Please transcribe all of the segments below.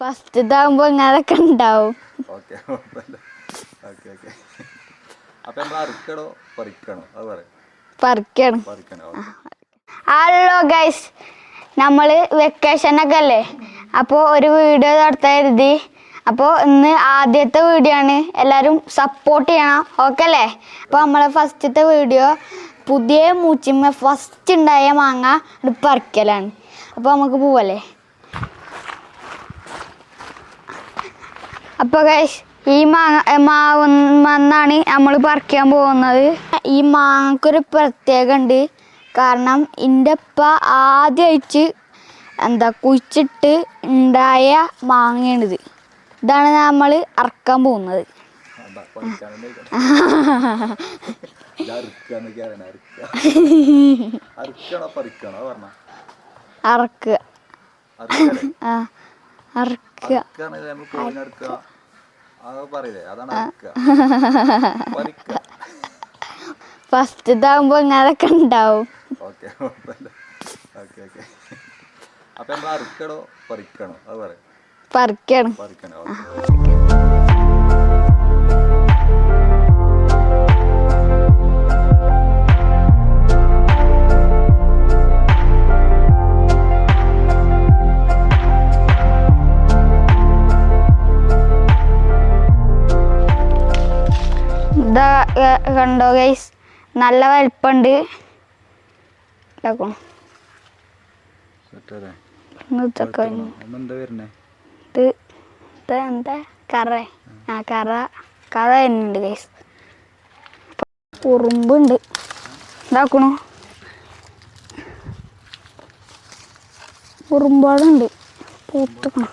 First ഇതാകുമ്പോ ഇങ്ങനൊക്കെ ഉണ്ടാവും. ഓക്കെ കുഴപ്പമില്ല ഓക്കെ ഓക്കെ. അപ്പൊ നമ്മൾ അറുക്കണോ പറിക്കണോ? അത് പറയാം. പറിക്കണം. പറിക്കണോ? ഓക്കെ ഹലോ ഗൈസ് നമ്മൾ വെക്കേഷനൊക്കെ അല്ലേ? അപ്പോൾ ഒരു വീഡിയോ നടത്താൻ കരുതി. അപ്പോൾ ഇന്ന് ആദ്യത്തെ വീഡിയോ ആണ്. എല്ലാവരും സപ്പോർട്ട് ചെയ്യണം. ഓക്കെ അല്ലേ? അപ്പോൾ നമ്മളെ ഫസ്റ്റത്തെ വീഡിയോ പുതിയ മൂച്ചിമ്മ ഫസ്റ്റ് ഉണ്ടായ മാങ്ങ പറിക്കലാണ്. അപ്പോൾ നമുക്ക് പോവല്ലേ? അപ്പോൾ ഗൈസ് ഈ മാങ്ങ മാവ് മന്നാണ് നമ്മൾ പറിക്കാൻ പോകുന്നത്. ഈ മാങ്ങക്കൊരു പ്രത്യേകത ഉണ്ട് കാരണം എന്റെ ഉപ്പ ആദ്യമായിട്ട് എന്താ കുഴിച്ചിട്ട് ഉണ്ടായ മാങ്ങയാണിത്. ഇതാണ് നമ്മൾ അറക്കാൻ പോകുന്നത്. അറക്കുക. ആ. ഫസ്റ്റ് ഇതാകുമ്പോ ഇങ്ങനൊക്കെ ഉണ്ടാവും. പറിക്കണം? പറിക്കാണ്. കണ്ടോ ഗൈസ് നല്ല വലിപ്പമുണ്ട് ഇതൊക്കെ. ഇത് എന്താ? കറ. ആ കറ. കറ തന്നെയുണ്ട് ഗൈസ് ഉറുമ്പുണ്ട് ഇതാക്കണു. ഉറുമ്പാടുണ്ട് പൂത്തുക്കണം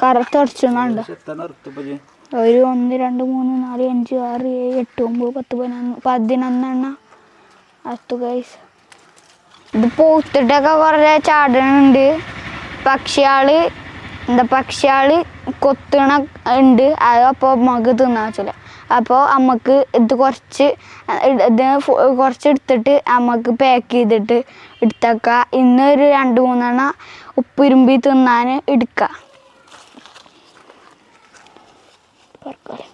കറുത്തടിച്ചുണ്ട് അടിച്ചുണ്ട് ഒരു ഒന്ന് രണ്ട് മൂന്ന് നാല് അഞ്ച് ആറ് ഏഴ് എട്ട് ഒമ്പത് പത്ത് പതിനൊന്ന് പതിനൊന്നെണ്ണ. അത്തു കൈസ് ഇത് പൂത്തിട്ടൊക്കെ കുറേ ചാടണുണ്ട്. പക്ഷിയാൾ എന്താ പക്ഷിയാൾ കൊത്തണ ഉണ്ട്. അത് അപ്പോൾ നമുക്ക് തിന്നാൻ വെച്ചില്ല അപ്പോൾ നമുക്ക് ഇത് കുറച്ച് ഇത് കുറച്ച് എടുത്തിട്ട് നമുക്ക് പാക്ക് ചെയ്തിട്ട് എടുത്തേക്കാം. ഇന്നൊരു രണ്ട് മൂന്നെണ്ണം ഉപ്പിരുമ്പി തിന്നാൻ എടുക്കുക പറക്കാലേ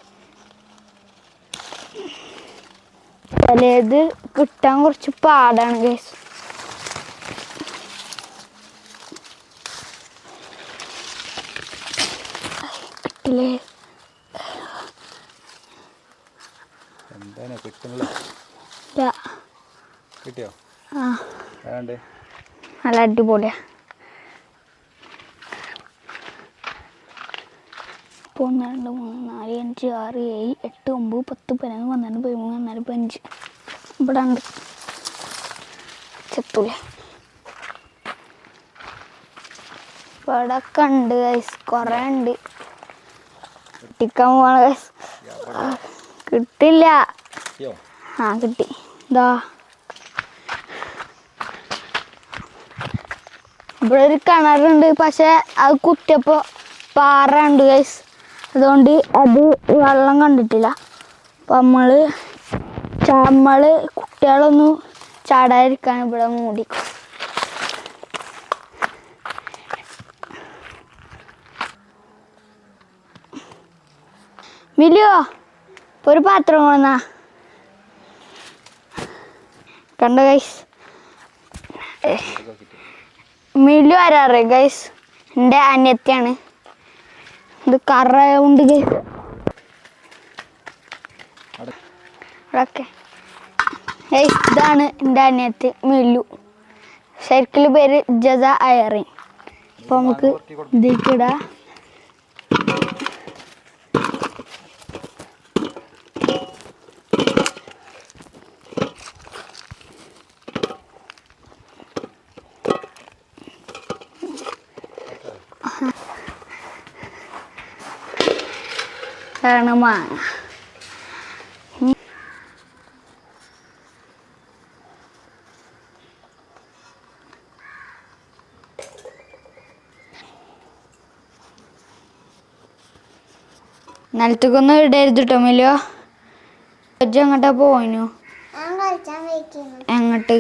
ചിലത് കിട്ടാൻ കുറച്ച് പാടാണ് ഗൈസ് കിട്ടില്ലേ? എന്താണ് കിട്ടുന്നില്ല. കിട്ടിയോ? ആ. അല്ല നല്ല അടിപൊളിയാ. ഇപ്പോൾ ഒന്ന് രണ്ട് മൂന്ന് നാല് അഞ്ച് ആറ് ഏഴ് എട്ട് ഒമ്പത് പത്ത് പതിനൊന്ന് പന്ത്രണ്ട് പതിമൂന്ന് പതിനാല് പതിനഞ്ച്. ഇവിടെ ഉണ്ട്. ചെത്തൂല. ഇവിടെ ഒക്കെ ഉണ്ട് ഗൈസ് കുറേ ഉണ്ട്. കിട്ടിക്കാൻ പോണ ഗൈസ് കിട്ടില്ല. ആ കിട്ടി. ഇതാ. ഇവിടെ ഒരു കിണറുണ്ട്. പക്ഷെ അത് കുത്തിയപ്പോൾ പാറ ഉണ്ട് ഗൈസ് അതുകൊണ്ട് അത് വെള്ളം കണ്ടിട്ടില്ല. അപ്പം നമ്മൾ നമ്മൾ കുട്ടികളൊന്നും ചാടാതിരിക്കാൻ ഇവിടെ മൂടിക്കും മിലിയോ ഒരു പാത്രം കൊണ്ടാ കണ്ട ഗൈസ് മില്ലു ആരാറ് ഗൈസ് എന്റെ അനിയത്തിയാണ്. ഇത് കറ ഉണ്ട് ഓക്കെ ഇതാണ് എന്റെ അനിയത്ത് മില്ലു. ശരിക്കും പേര് ജസ അയറിൻ. അപ്പോൾ നമുക്ക് ഇതിക്കിടാം ആണ് മാങ്ങ നിലത്തേക്കൊന്നും ഇടരുത് കേട്ടോ ഇജ്ജ് എങ്ങോട്ടാ പോയിനു? എങ്ങോട്ട്?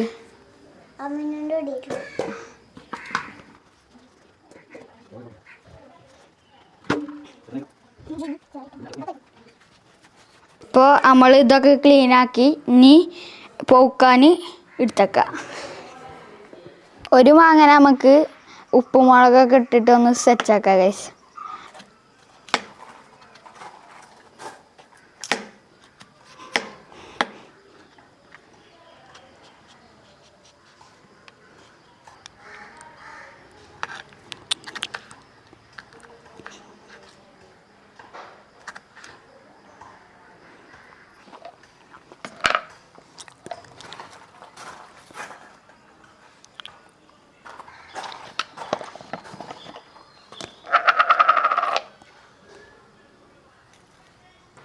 ഇപ്പോൾ നമ്മൾ ഇതൊക്കെ ക്ലീൻ ആക്കി ഇനി പോക്കാൻ എടുത്തേക്ക. ഒരു മാങ്ങന നമുക്ക് ഉപ്പുമുളകൊക്കെ ഇട്ടിട്ട് ഒന്ന് സെറ്റാക്കാം ഗൈസ്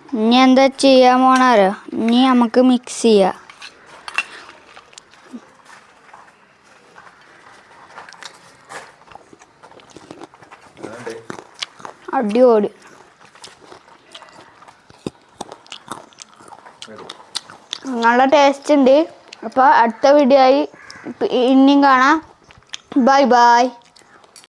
ഇനി എന്താ ചെയ്യാൻ പോണാരോ ഇനി നമുക്ക് മിക്സ് ചെയ്യാം. അടിയോടി നല്ല ടേസ്റ്റ് ഉണ്ട്. അപ്പോൾ അടുത്ത വീഡിയോ ആയി. ഇനിയും കാണാം. Bye bye